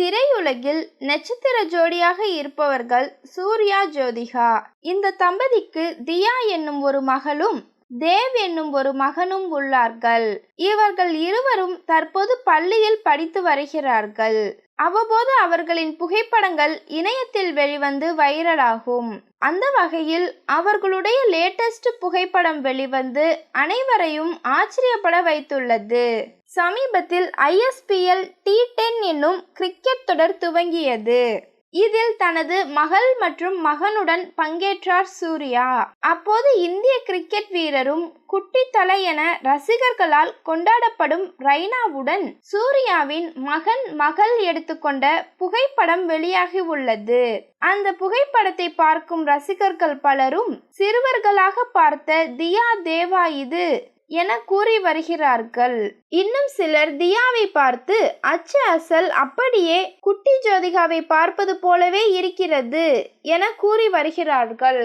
திரையுலகில் நட்சத்திர ஜோடியாக இருப்பவர்கள் சூர்யா ஜோதிகா. இந்த தம்பதிக்கு தியா என்னும் ஒரு மகளும் தேவ் என்னும் ஒரு மகனும் உள்ளார்கள். இவர்கள் இருவரும் தற்போது பள்ளியில் படித்து வருகிறார்கள். அவ்வப்போது அவர்களின் புகைப்படங்கள் இணையத்தில் வெளிவந்து வைரலாகும். அந்த வகையில் அவர்களுடைய லேட்டஸ்ட் புகைப்படம் வெளிவந்து அனைவரையும் ஆச்சரியப்பட வைத்துள்ளது. சமீபத்தில் ஐஎஸ்பிஎல் டி டென் என்னும் கிரிக்கெட் தொடர் துவங்கியது. இதில் தனது மகள் மற்றும் மகனுடன் பங்கேற்றார் சூர்யா. அப்போது இந்திய கிரிக்கெட் வீரரும் குட்டி தலை என ரசிகர்களால் கொண்டாடப்படும் ரைனாவுடன் சூர்யாவின் மகன் மகள் எடுத்துக்கொண்ட புகைப்படம் வெளியாகி உள்ளது. அந்த புகைப்படத்தை பார்க்கும் ரசிகர்கள் பலரும் சிறுவர்களாக பார்த்த தியா தேவா இது என கூறி வருகிறார்கள். இன்னும் சிலர் தியாவை பார்த்து அச்சு அசல் அப்படியே குட்டி ஜோதிகாவை பார்ப்பது போலவே இருக்கிறது என கூறி வருகிறார்கள்.